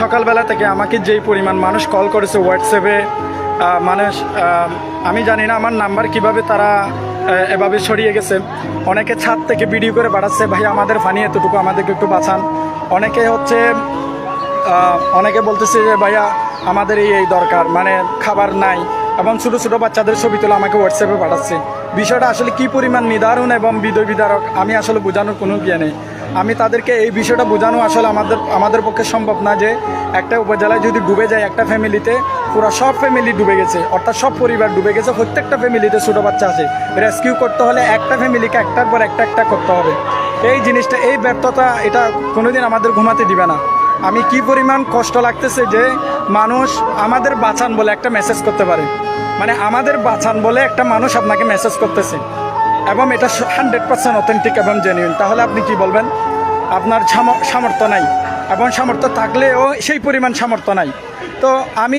সকালবেলা থেকে আমাকে যেই পরিমাণ মানুষ কল করেছে হোয়াটসঅ্যাপে মানুষ আমি জানি না আমার নাম্বার কীভাবে তারা এভাবে ছড়িয়ে গেছে। অনেকে ছাদ থেকে ভিডিও করে বাড়াচ্ছে, ভাই, আমাদের ফানি এতটুকু, আমাদেরকে একটু বাঁচান। অনেকে হচ্ছে অনেকে বলতেছে যে, ভাইয়া, আমাদের এই এই দরকার মানে খাবার নাই। এবং ছোটো ছোটো বাচ্চাদের ছবি তোলা আমাকে হোয়াটসঅ্যাপে পাঠাচ্ছে। বিষয়টা আসলে কি পরিমাণ নিদারুণ এবং বিদয় বিদারক, আমি আসলে বোঝানোর কোনো জ্ঞান নেই। আমি তাদেরকে এই বিষয়টা বোঝানো আসলে আমাদের আমাদের পক্ষে সম্ভব না যে একটা উপজেলায় যদি ডুবে যায় একটা ফ্যামিলিতে, পুরো সব ফ্যামিলি ডুবে গেছে, অর্থাৎ সব পরিবার ডুবে গেছে, প্রত্যেকটা ফ্যামিলিতে ছোটো বাচ্চা আছে। রেস্কিউ করতে হলে একটা ফ্যামিলিকে একটার পর একটা একটা করতে হবে। এই জিনিসটা, এই ব্যর্থতা এটা কোনোদিন আমাদের ঘুমাতে দিবে না। আমি কি পরিমাণ কষ্ট লাগতেছে যে মানুষ আমাদের বাঁচান বলে একটা মেসেজ করতে পারে। মানে আমাদের বাঁচান বলে একটা মানুষ আপনাকে মেসেজ করতেছে। এবং এটা হান্ড্রেড পার্সেন্ট অথেন্টিক এবং জেনুইন তাহলে আপনি কি বলবেন? আপনার সাম- সামর্থ্য নাই। এবং সামর্থ্য থাকলেও সেই পরিমাণ সামর্থ্য নাই। তো আমি